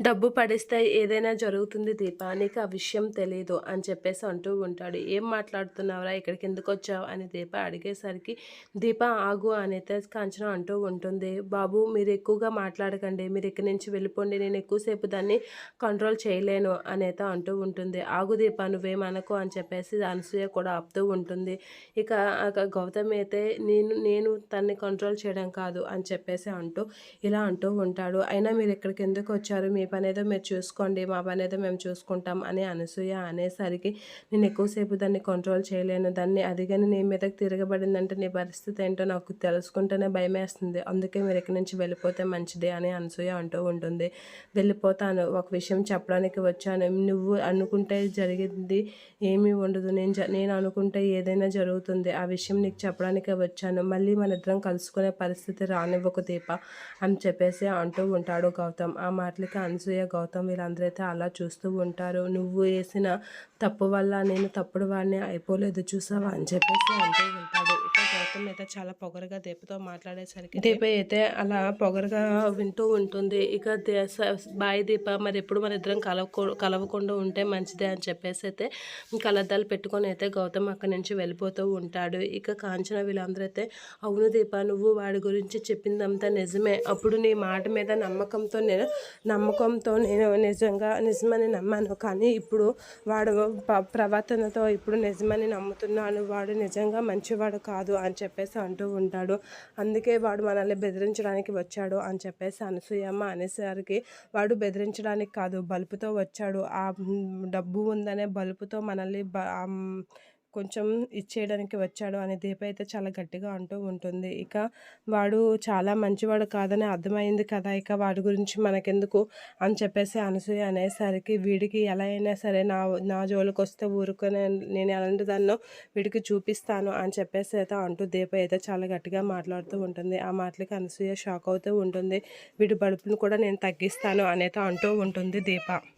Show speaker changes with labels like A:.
A: డబ్బు పడిస్తే ఏదైనా జరుగుతుంది దీపా నీకు ఆ విషయం తెలియదు అని చెప్పేసి అంటూ ఉంటాడు. ఏం మాట్లాడుతున్నావురా? ఇక్కడికి ఎందుకు వచ్చావు? అని దీప అడిగేసరికి దీప ఆగు అనేది కాంచన అంటూ ఉంటుంది. బాబు మీరు ఎక్కువగా మాట్లాడకండి. మీరు ఇక్కడి నుంచి వెళ్ళిపోండి. నేను ఎక్కువసేపు దాన్ని కంట్రోల్ చేయలేను అనేత అంటూ ఉంటుంది. ఆగు దీప నువ్వేమనకు అని చెప్పేసి అనసూయ కూడా ఆపుతూ ఉంటుంది. ఇక ఇక గౌతమ్ అయితే నేను నేను తన్ని కంట్రోల్ చేయడం కాదు అని చెప్పేసి అంటూ ఇలా అంటూ ఉంటాడు. అయినా మీరు ఇక్కడికి ఎందుకు వచ్చారు? మీ పని ఏదో మీరు చూసుకోండి మా పని ఏదో మేము చూసుకుంటాం అని అనసూయ అనేసరికి నేను ఎక్కువసేపు దాన్ని కంట్రోల్ చేయలేను. దాన్ని అదిగని నీ మీదకి తిరగబడిందంటే నీ పరిస్థితి ఏంటో నాకు తెలుసుకుంటేనే భయం వేస్తుంది అందుకే మీరు ఇక్కడి నుంచి వెళ్ళిపోతే మంచిది అని అనసూయ అంటూ ఉంటుంది. వెళ్ళిపోతాను. ఒక విషయం చెప్పడానికి వచ్చాను. నువ్వు అనుకుంటే జరిగింది ఏమీ ఉండదు. నేను నేను అనుకుంటే ఏదైనా జరుగుతుంది. ఆ విషయం నీకు చెప్పడానికే వచ్చాను. మళ్ళీ మన ఇద్దరం కలుసుకునే పరిస్థితి రానివ్వకు దీప అని చెప్పేసి అంటూ ఉంటాడు గౌతమ్. ఆ మాటలకి అనసూయ గౌతమ్ వీళ్ళందరూ అయితే అలా చూస్తూ ఉంటారు. నువ్వు వేసిన తప్పు వల్ల నేను తప్పుడు వాడిని అయిపోలేదు చూసావా? అని చెప్పేసి అంటూ ఉంటాను మొత్తం అయితే చాలా పొగరుగా దీపతో మాట్లాడేసరికి దీప అయితే అలా పొగరుగా వింటూ ఉంటుంది. ఇక దే- స- బాయ్ దీప మరి ఎప్పుడు మన ఇద్దరం కలవకూ కలవకుండా ఉంటే మంచిదే అని చెప్పేసి అయితే కలద్దాలు పెట్టుకొని అయితే గౌతమ్ అక్కడి నుంచి వెళ్ళిపోతూ ఉంటాడు. ఇక కాంచన వీళ్ళందరూ అయితే అవును దీప నువ్వు వాడి గురించి చెప్పిందంతా నిజమే. అప్పుడు నీ మాట మీద నమ్మకంతో నేను నమ్మకంతో నేను నిజంగా నిజమని నమ్మాను. కానీ ఇప్పుడు వాడు ప్రవర్తనతో ఇప్పుడు నిజమని నమ్ముతున్నాను. వాడు నిజంగా మంచివాడు కాదు అని చెప్పేసి అంటూ ఉంటాడు. అందుకే వాడు మనల్ని బెదిరించడానికి వచ్చాడు అని చెప్పేసి అనసూయమ్మ అనేసరికి వాడు బెదిరించడానికి కాదు బలుపుతో వచ్చాడు. ఆ డబ్బు ఉందనే బలుపుతో మనల్ని బ- కొంచెం ఇచ్చేయడానికి వచ్చాడు అని దీప అయితే చాలా గట్టిగా అంటూ ఉంటుంది. ఇక వాడు చాలా మంచివాడు కాదని అర్థమైంది కదా. ఇక వాడి గురించి మనకెందుకు అని చెప్పేసి అనసూయ అనేసరికి వీడికి ఎలా అయినా సరే నా నా జోలికి వస్తే ఊరుకునే నేను ఎలాంటి దాన్నో వీడికి చూపిస్తాను అని చెప్పేసి అయితే అంటూ దీప అయితే చాలా గట్టిగా మాట్లాడుతూ ఉంటుంది. ఆ మాటలకి అనసూయ షాక్ అవుతూ ఉంటుంది. వీడి బడుపును కూడా నేను తగ్గిస్తాను అనేది అంటూ ఉంటుంది దీప.